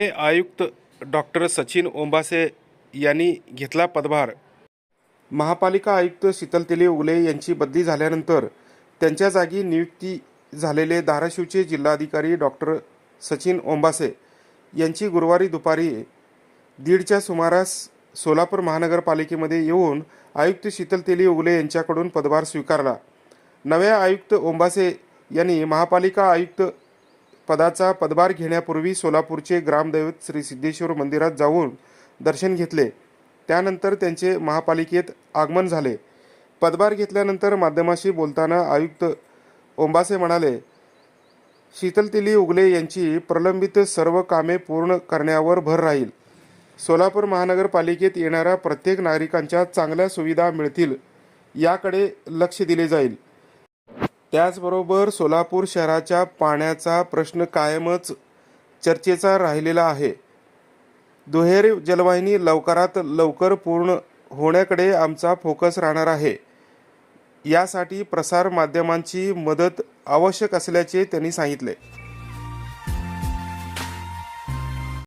हे आयुक्त डॉक्टर सचिन ओंबासे यांनी घेतला पदभार. महापालिका आयुक्त शीतल तेले उगले यांची बदली झाल्यानंतर त्यांच्या जागी नियुक्ती झालेले धाराशिवचे जिल्हाधिकारी डॉक्टर सचिन ओंबासे यांची गुरुवारी दुपारी दीडच्या सुमारास सोलापूर महानगरपालिकेमध्ये येऊन आयुक्त शीतल तेली उगले यांच्याकडून पदभार स्वीकारला. नव्या आयुक्त ओंबासे यांनी महापालिका आयुक्त पदाचा पदभार घेण्यापूर्वी सोलापूरचे ग्रामदैवत श्री सिद्धेश्वर मंदिरात जाऊन दर्शन घेतले. त्यानंतर त्यांचे महापालिकेत आगमन झाले. पदभार घेतल्यानंतर माध्यमाशी बोलताना आयुक्त ओंबासे म्हणाले शीतलतिली उगले यांची प्रलंबित सर्व कामे पूर्ण करण्यावर भर राहील. सोलापूर महानगरपालिकेत येणाऱ्या प्रत्येक नागरिकांच्या चांगल्या सुविधा मिळतील याकडे लक्ष दिले जाईल. त्याचबरोबर सोलापूर शहराच्या पाण्याचा प्रश्न कायमच चर्चेचा राहिलेला आहे. दुहेरी जलवाहिनी लवकरात लवकर पूर्ण होण्याकडे आमचा फोकस राहणार आहे. यासाठी प्रसार माध्यमांची मदत आवश्यक असल्याचे त्यांनी सांगितले.